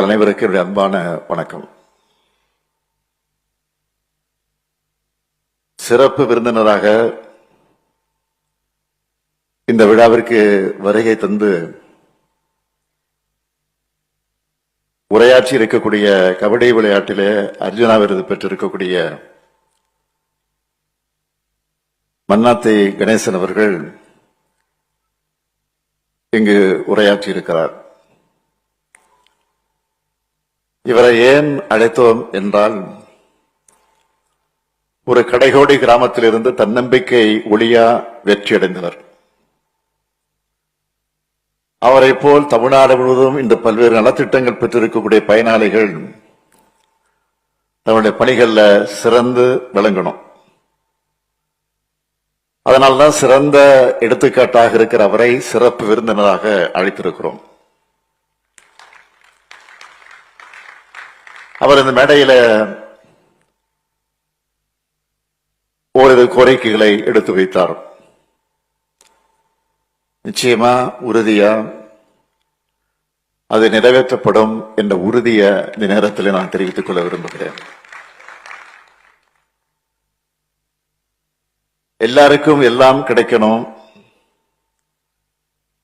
உங்கள் அனைவருக்கும் என்னுடைய அன்பான வணக்கம். சிறப்பு விருந்தினராக இந்த விழாவிற்கு வருகை தந்து உரையாற்றி இருக்கக்கூடிய கபடி விளையாட்டிலே அர்ஜுனா விருது பெற்றிருக்கக்கூடிய மன்னாத்தை கணேசன் அவர்கள் இங்கு உரையாற்றி இருக்கிறார். இவரை ஏன் அழைத்தோம் என்றால் ஒரு கடைகோடி கிராமத்திலிருந்து தன்னம்பிக்கை ஒளியா வெற்றியடைந்தவர். அவரை போல் தமிழ்நாடு முழுவதும் இந்த பல்வேறு நலத்திட்டங்கள் பெற்றிருக்கக்கூடிய பயனாளிகள் தன்னுடைய பணிகளில் சிறந்து விளங்கணும். அதனால்தான் சிறந்த எடுத்துக்காட்டாக இருக்கிற அவரை சிறப்பு விருந்தினராக அழைத்திருக்கிறோம். அவர் இந்த மேடையில ஓரிரு கோரிக்கைகளை எடுத்து வைத்தார். நிச்சயமா உறுதியா? அது நிறைவேற்றப்படும் என்ற உறுதியை இந்த நேரத்தில் நான் தெரிவித்துக் கொள்ள விரும்புகிறேன். எல்லாருக்கும் எல்லாம் கிடைக்கணும்.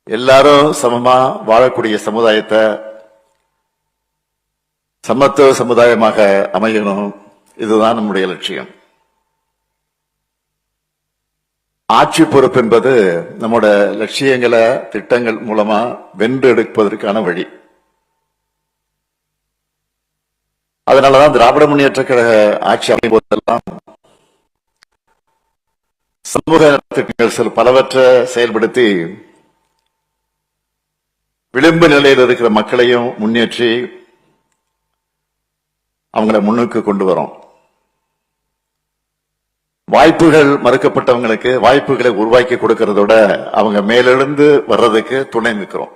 எல்லாரும் சமமா வாழக்கூடிய சமுதாயத்தை சமத்துவ சமுதாயமாக அமையணும். இதுதான் நம்முடைய லட்சியம். ஆட்சி பொறுப்பு என்பது நம்மோட லட்சியங்களை திட்டங்கள் மூலமா வென்று எடுப்பதற்கான வழி. அதனாலதான் திராவிட முன்னேற்ற கழக ஆட்சி அமையும் போதெல்லாம் சமூக திட்டங்கள் சில பலவற்றை செயல்படுத்தி விளிம்பு நிலையில் இருக்கிற மக்களையும் முன்னேற்றி அவங்கள முன்னுக்கு கொண்டு வரோம். வாய்ப்புகள் மறுக்கப்பட்டவங்களுக்கு வாய்ப்புகளை உருவாக்கி கொடுக்கறதோட அவங்க மேலிருந்து வர்றதுக்கு துணை நிற்கிறோம்.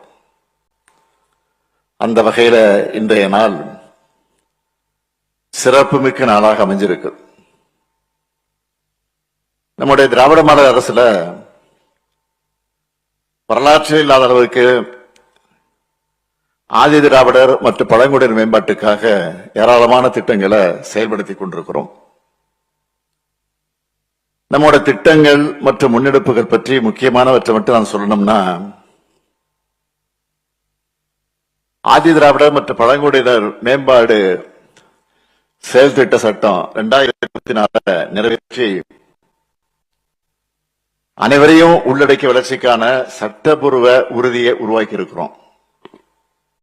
அந்த வகையில இன்றைய நாள் சிறப்புமிக்க நாளாக அமைஞ்சிருக்கு. நம்முடைய திராவிட மாடல் அரசுல வரலாற்றில் இல்லாத அளவுக்கு ஆதி திராவிடர் மற்றும் பழங்குடியினர் மேம்பாட்டுக்காக ஏராளமான திட்டங்களை செயல்படுத்தி கொண்டிருக்கிறோம். நம்மோட திட்டங்கள் மற்றும் முன்னெடுப்புகள் பற்றி முக்கியமானவற்றை மட்டும் நான் சொல்லணும்னா ஆதி திராவிடர் மற்றும் பழங்குடியினர் மேம்பாடு செயல் திட்ட சட்டம் இரண்டாயிரத்தி இருபத்தி நாலு நிறைவேற்றி அனைவரையும் உள்ளடக்கிய வளர்ச்சிக்கான சட்டபூர்வ உறுதியை உருவாக்கி இருக்கிறோம்